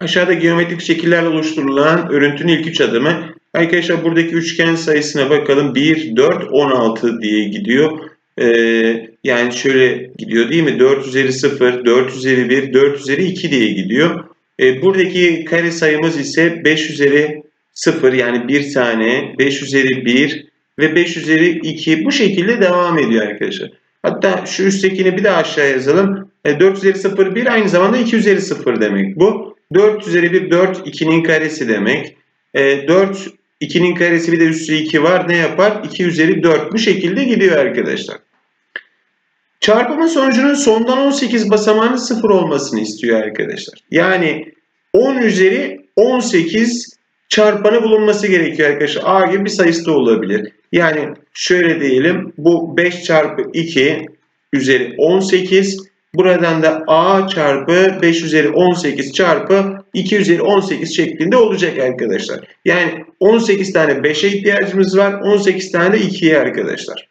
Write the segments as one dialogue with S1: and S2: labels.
S1: Aşağıda geometrik şekillerle oluşturulan örüntünün ilk üç adımı. Arkadaşlar buradaki üçgen sayısına bakalım. 1, 4, 16 diye gidiyor. Ee, yani şöyle gidiyor değil mi? 4 üzeri 0, 4 üzeri 1, 4 üzeri 2 diye gidiyor. Ee, buradaki kare sayımız ise 5 üzeri 0 yani bir tane, 5 üzeri 1 ve 5 üzeri 2 bu şekilde devam ediyor arkadaşlar. Hatta şu üsttekini bir daha aşağı yazalım. E, 4 üzeri 0 1 aynı zamanda 2 üzeri 0 demek bu. 4 üzeri 1 4 2'nin karesi demek. E, 4 2'nin karesi bir de üssü 2 var ne yapar? 2 üzeri 4 bu şekilde gidiyor arkadaşlar. Çarpımın sonucunun sondan 18 basamağının 0 olmasını istiyor arkadaşlar. Yani 10 üzeri 18 çarpanı bulunması gerekiyor arkadaşlar. A gibi bir sayısı da olabilir. Yani şöyle diyelim bu 5 çarpı 2 üzeri 18 buradan da A çarpı 5 üzeri 18 çarpı 2 üzeri 18 şeklinde olacak arkadaşlar. Yani 18 tane 5'e ihtiyacımız var. 18 tane de 2'ye arkadaşlar.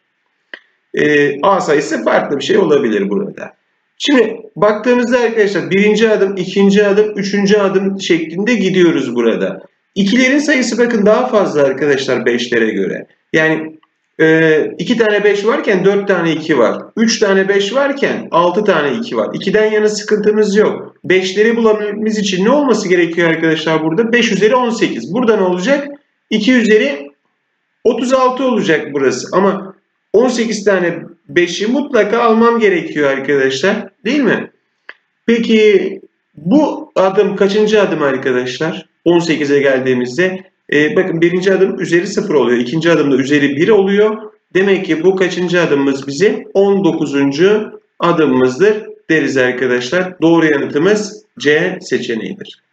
S1: Ee, A sayısı farklı bir şey olabilir burada. Şimdi baktığımızda arkadaşlar birinci adım, ikinci adım, üçüncü adım şeklinde gidiyoruz burada. İkilerin sayısı bakın daha fazla arkadaşlar beşlere göre. Yani e, iki tane beş varken dört tane iki var. Üç tane beş varken altı tane iki var. İkiden yana sıkıntımız yok. Beşleri bulabilmemiz için ne olması gerekiyor arkadaşlar burada? 5 üzeri 18. Burada ne olacak? 2 üzeri 36 olacak burası. Ama 18 tane 5'i mutlaka almam gerekiyor arkadaşlar. Değil mi? Peki bu adım kaçıncı adım arkadaşlar? 18'e geldiğimizde e, bakın birinci adım üzeri 0 oluyor. ikinci adımda üzeri 1 oluyor. Demek ki bu kaçıncı adımımız bize? 19. adımımızdır deriz arkadaşlar. Doğru yanıtımız C seçeneğidir.